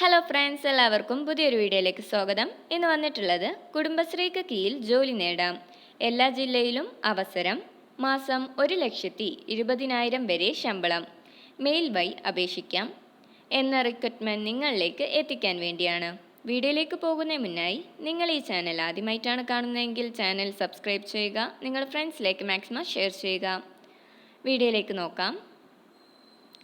Hello friends എല്ലാവർക്കും പുതിയൊരു വീഡിയോയിലേക്ക് സ്വാഗതം. ഇന്ന് വന്നിട്ടുള്ളത് കുടുംബശ്രീക്ക് കീഴിൽ ജോലി നേടാം. എല്ലാ ജില്ലയിലും അവസരം മാസം ഒരു ലക്ഷത്തി ഇരുപതിനായിരം വരെ ശമ്പളം. മെയിൽ വഴി അപേക്ഷിക്കാം. എന്ന റിക്രൂട്ട്മെന്റ് നിങ്ങളിലേക്ക് എത്തിക്കാൻ വേണ്ടിയാണ്. വീഡിയോയിലേക്ക് പോകുന്നതിന് മുന്നായി നിങ്ങൾ ഈ ചാനൽ ആദ്യമായിട്ടാണ് കാണുന്നതെങ്കിൽ ചാനൽ സബ്സ്ക്രൈബ് ചെയ്യുക. നിങ്ങളുടെ ഫ്രണ്ട്സിലേക്ക് മാക്സിമം ഷെയർ ചെയ്യുക. വീഡിയോയിലേക്ക് നോക്കാം.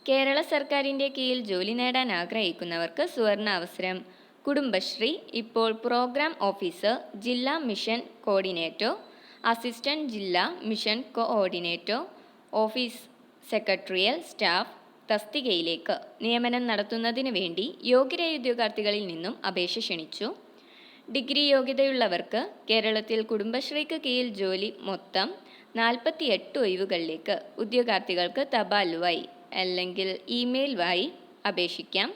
കേരള സർക്കാരിന്റെ കീഴിൽ ജോലി നേടാൻ ആഗ്രഹിക്കുന്നവർക്ക് സുവർണ അവസരം. കുടുംബശ്രീ ഇപ്പോൾ പ്രോഗ്രാം ഓഫീസർ ജില്ലാ മിഷൻ കോർഡിനേറ്റർ അസിസ്റ്റന്റ് ജില്ലാ mission coordinator office secretarial staff തസ്തികയിലേക്ക് നിയമനം നടത്തുന്നതിന് വേണ്ടി യോഗ്യരായ ഉദ്യോഗാർത്ഥികളിൽ നിന്നും അപേക്ഷ ക്ഷണിച്ചു. ഡിഗ്രി യോഗ്യതയുള്ളവർക്ക് കേരളത്തിൽ കുടുംബശ്രീക്ക് കീഴിൽ ജോലി മൊത്തം നാൽപ്പത്തിയെട്ട് ഒഴിവുകളിലേക്ക് ഉദ്യോഗാർത്ഥികൾക്ക് തപാൽ വഴി അല്ലെങ്കിൽ ഇമെയിൽ വഴി അപേക്ഷിക്കാം.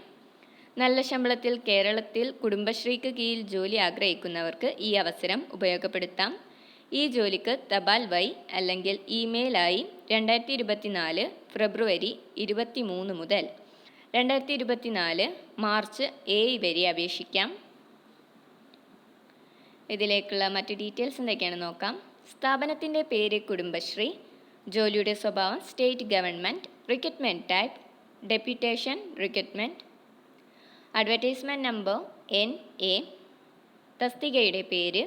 നല്ല ശമ്പളത്തിൽ കേരളത്തിൽ കുടുംബശ്രീക്ക് കീഴിൽ ജോലി ആഗ്രഹിക്കുന്നവർക്ക് ഈ അവസരം ഉപയോഗപ്പെടുത്താം. ഈ ജോലിക്ക് തപാൽ വൈ അല്ലെങ്കിൽ ഇമെയിലായി രണ്ടായിരത്തി ഇരുപത്തിനാല് ഫെബ്രുവരി ഇരുപത്തി മൂന്ന് മുതൽ രണ്ടായിരത്തി ഇരുപത്തിനാല് മാർച്ച് ഏഴ് വരെ അപേക്ഷിക്കാം. ഇതിലേക്കുള്ള മറ്റ് ഡീറ്റെയിൽസ് എന്തൊക്കെയാണ് നോക്കാം. സ്ഥാപനത്തിന്റെ പേര് കുടുംബശ്രീ ജോലിയുടെ സ്വഭാവം state government recruitment type deputation recruitment advertisement number N A തസ്തികയുടെ പേര്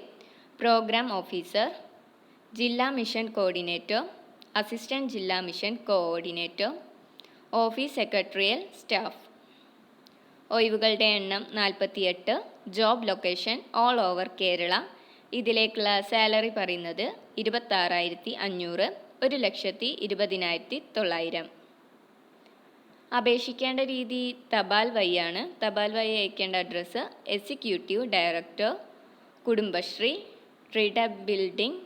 പ്രോഗ്രാം ഓഫീസർ ജില്ലാ മിഷൻ കോർഡിനേറ്റർ അസിസ്റ്റന്റ് ജില്ലാ mission coordinator office secretarial staff ഒഴിവുകളുടെ എണ്ണം നാൽപ്പത്തിയെട്ട് job location all over Kerala ഇതിലേക്കുള്ള സാലറി പറയുന്നത് ഇരുപത്താറായിരത്തി അഞ്ഞൂറ്. ഒരു ലക്ഷത്തി ഇരുപതിനായിരത്തി തൊള്ളായിരം. അപേക്ഷിക്കേണ്ട രീതി തപാൽ വഴിയാണ് തപാൽ വഴി അയക്കേണ്ട address executive director Kudumbashree Trida building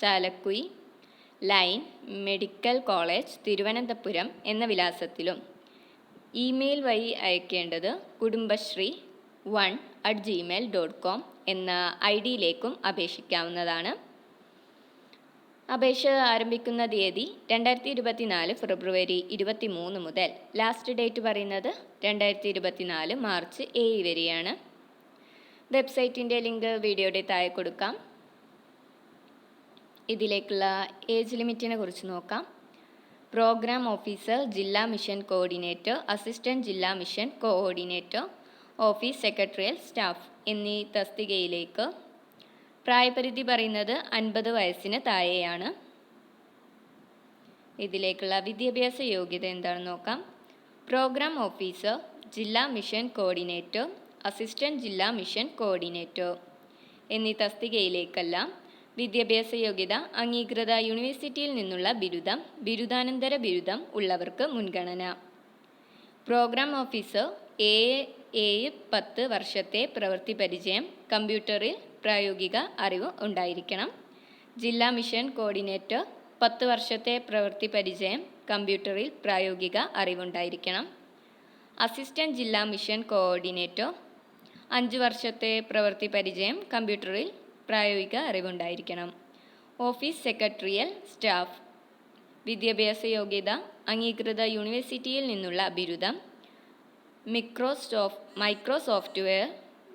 Chalakkuzhi line medical college Thiruvananthapuram എന്ന വിലാസത്തിലും. ഇമെയിൽ വഴി അയക്കേണ്ടത് Kudumbashree one at Gmail dot com എന്ന ഐ ഡിയിലേക്കും അപേക്ഷിക്കാവുന്നതാണ്. അപേക്ഷ ആരംഭിക്കുന്ന തീയതി രണ്ടായിരത്തി ഇരുപത്തിനാല് ഫെബ്രുവരി ഇരുപത്തി മൂന്ന് മുതൽ ലാസ്റ്റ് ഡേറ്റ് പറയുന്നത് രണ്ടായിരത്തി ഇരുപത്തിനാല് മാർച്ച് ഏഴ് വരെയാണ്. വെബ്സൈറ്റിന്റെ ലിങ്ക് വീഡിയോയുടെ താഴെ കൊടുക്കാം. ഇതിലേക്കുള്ള ഏജ് ലിമിറ്റിനെ കുറിച്ച് നോക്കാം. പ്രോഗ്രാം ഓഫീസർ ജില്ലാ മിഷൻ കോർഡിനേറ്റർ അസിസ്റ്റന്റ് ജില്ലാ mission coordinator office secretarial staff എന്നീ തസ്തികയിലേക്ക് പ്രായപരിധി പറയുന്നത് അൻപത് വയസ്സിന് താഴെയാണ്. ഇതിലേക്കുള്ള വിദ്യാഭ്യാസ യോഗ്യത എന്താണെന്ന് നോക്കാം. പ്രോഗ്രാം ഓഫീസർ ജില്ലാ മിഷൻ കോർഡിനേറ്റർ അസിസ്റ്റന്റ് ജില്ലാ മിഷൻ കോർഡിനേറ്റർ എന്നീ തസ്തികയിലേക്കെല്ലാം വിദ്യാഭ്യാസ യോഗ്യത അംഗീകൃത യൂണിവേഴ്സിറ്റിയിൽ നിന്നുള്ള ബിരുദം ബിരുദാനന്തര ബിരുദം ഉള്ളവർക്ക് മുൻഗണന. പ്രോഗ്രാം ഓഫീസർ ഏഴ് ഏഴ് പത്ത് വർഷത്തെ പ്രവൃത്തി പരിചയം കമ്പ്യൂട്ടറിൽ പ്രായോഗിക അറിവ് ഉണ്ടായിരിക്കണം. ജില്ലാ മിഷൻ കോർഡിനേറ്റർ പത്ത് വർഷത്തെ പ്രവൃത്തി പരിചയം കമ്പ്യൂട്ടറിൽ പ്രായോഗിക അറിവുണ്ടായിരിക്കണം. അസിസ്റ്റന്റ് ജില്ലാ മിഷൻ കോർഡിനേറ്റർ അഞ്ച് വർഷത്തെ പ്രവൃത്തി പരിചയം കമ്പ്യൂട്ടറിൽ പ്രായോഗിക അറിവുണ്ടായിരിക്കണം. ഓഫീസ് സെക്രട്ടറിയൽ സ്റ്റാഫ് വിദ്യാഭ്യാസ യോഗ്യത അംഗീകൃത യൂണിവേഴ്സിറ്റിയിൽ നിന്നുള്ള ബിരുദം Microsoft Microsoft ware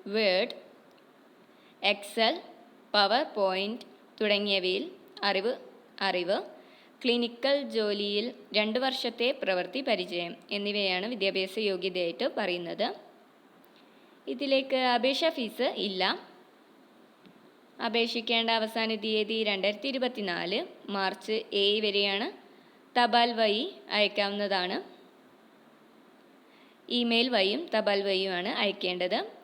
Word Excel PowerPoint തുടങ്ങിയവയിൽ അറിവ് അറിവ് ക്ലിനിക്കൽ ജോലിയിൽ രണ്ട് വർഷത്തെ പ്രവൃത്തി പരിചയം എന്നിവയാണ് വിദ്യാഭ്യാസ യോഗ്യതയായിട്ട് പറയുന്നത്. ഇതിലേക്ക് അപേക്ഷാ ഫീസ് ഇല്ല. അപേക്ഷിക്കേണ്ട അവസാന തീയതി രണ്ടായിരത്തി ഇരുപത്തിനാല് മാർച്ച് ഏഴ് വരെയാണ് തപാൽ വഴി അയക്കാവുന്നതാണ്. ഇമെയിൽ വഴിയും തപാൽ വഴിയുമാണ് അയക്കേണ്ടത്.